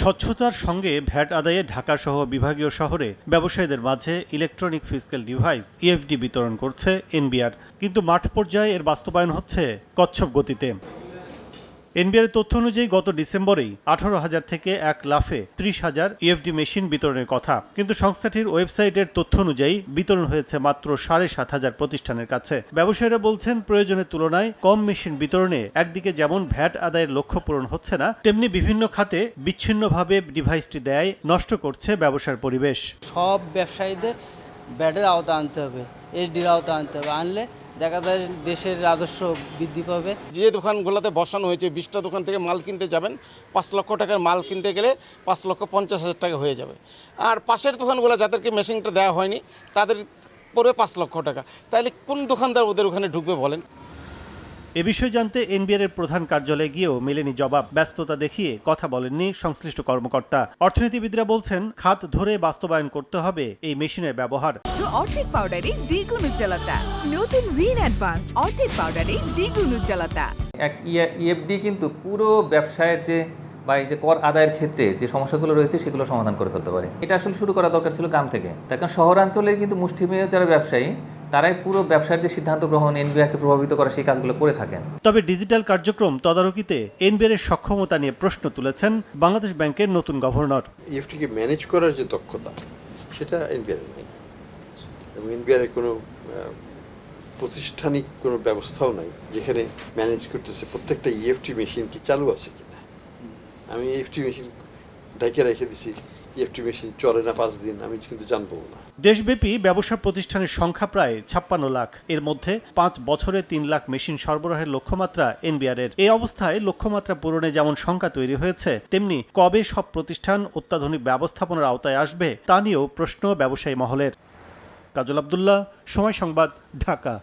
স্বচ্ছতার সঙ্গে ভ্যাট আদায়ে ঢাকা সহ বিভাগীয় শহরে ব্যবসায়ীদের মাঝে ইলেকট্রনিক ফিজিক্যাল ডিভাইস ইএফডি বিতরণ করছে এনবিআর কিন্তু মাঠ পর্যায়ে এর বাস্তবায়ন হচ্ছে কচ্ছপ গতিতে। এনবিআর তথ্য অনুযায়ী গত ডিসেম্বরেই আঠারো হাজার থেকে এক লাফে ত্রিশ হাজার ইএফডি মেশিন বিতরণের কথা। কিন্তু সংস্থাটির ওয়েবসাইটের তথ্য অনুযায়ী বিতরণ হয়েছে মাত্র সাড়ে সাত হাজার প্রতিষ্ঠানের কাছে। ব্যবসায়ীরা বলছেন, প্রয়োজনের তুলনায় কম মেশিন বিতরণে একদিকে যেমন ভ্যাট আদায়ের লক্ষ্য পূরণ হচ্ছে না, তেমনি বিভিন্ন খাতে বিচ্ছিন্নভাবে ডিভাইসটি দেয়, নষ্ট করছে ব্যবসার পরিবেশ। সব ব্যবসায়ীদের ব্যাটের আওতা আনতে হবে এইচডির আওতা আনতে হবে। আনলে দেখা যায় দেশের রাজস্ব বৃদ্ধি পাবে। যে দোকানগুলোতে বসানো হয়েছে, বিশটা দোকান থেকে মাল কিনতে যাবেন, পাঁচ লক্ষ টাকার মাল কিনতে গেলে পাঁচ লক্ষ পঞ্চাশ হাজার টাকা হয়ে যাবে। আর পাশের দোকানগুলো যাদেরকে মেশিনটা দেওয়া হয়নি, তাদের পড়বে পাঁচ লক্ষ টাকা। তাহলে কোন দোকানদার ওদের ওখানে ঢুকবে বলেন? এ বিষয়ে জানতে এনবিআর এর প্রধান কার্যালয়ে গিয়েও মেলেনি জবাব। ব্যস্ততা দেখিয়ে কথা বলেননি সংশ্লিষ্ট কর্মকর্তা। অর্থনীতিবিদরা বলছেন খাত ধরে বাস্তবায়ন করতে হবে এই মেশিনের ব্যবহার। অর্ধেক পাউডারে দ্বিগুণ উজ্জ্বলতা। নতুন রিন অ্যাডভান্সড অর্ধেক পাউডারে দ্বিগুণ উজ্জ্বলতা। এক ইএফডি কিন্তু পুরো ব্যবসায়ের যে বা এই যে কর আদায়ের ক্ষেত্রে যে সমস্যাগুলো রয়েছে সেগুলো সমাধান করে ফেলতে পারে। এটা আসলে শুরু করা দরকার ছিল গ্রাম থেকে। তার কারণ শহরাঞ্চলে কিন্তু মুষ্টিমেয় যারা ব্যবসায়ী তারাই পুরো ব্যবসার যে সিদ্ধান্ত গ্রহণ এনবিআরকে প্রভাবিত করা সেই কাজগুলো করে থাকেন। তবে ডিজিটাল কার্যক্রম তদারকিতে এনবিআর এর সক্ষমতা নিয়ে প্রশ্ন তুলেছেন বাংলাদেশ ব্যাংকের নতুন গভর্নর। ইএফটিকে ম্যানেজ করার যে দক্ষতা সেটা এনবিআর নেই। এবং এনবিআর কোনো প্রতিষ্ঠানিক কোনো ব্যবস্থাও নাই যেখানে ম্যানেজ করতেছে প্রত্যেকটা ইএফটি মেশিন কি চালু আছে কিনা। আমি ইএফটি মেশিন ডাইকে রেখে দিছি ইএফটি মেশিন চলে না পাঁচ দিন, আমি কিন্তু জানব না। দেশব্যাপী ব্যবসা প্রতিষ্ঠানের সংখ্যা প্রায় ছাপ্পান্ন লাখ। এর মধ্যে পাঁচ বছরে তিন লাখ মেশিন সরবরাহের লক্ষ্যমাত্রা এনবিআর এর। এই অবস্থায় লক্ষ্যমাত্রা পূরণে যেমন সংখ্যা তৈরি হয়েছে, তেমনি কবে সব প্রতিষ্ঠান অত্যাধুনিক ব্যবস্থাপনার আওতায় আসবে, তা নিয়েও প্রশ্ন ব্যবসায়ী মহলের। কাজল আবদুল্লাহ, সময় সংবাদ, ঢাকা।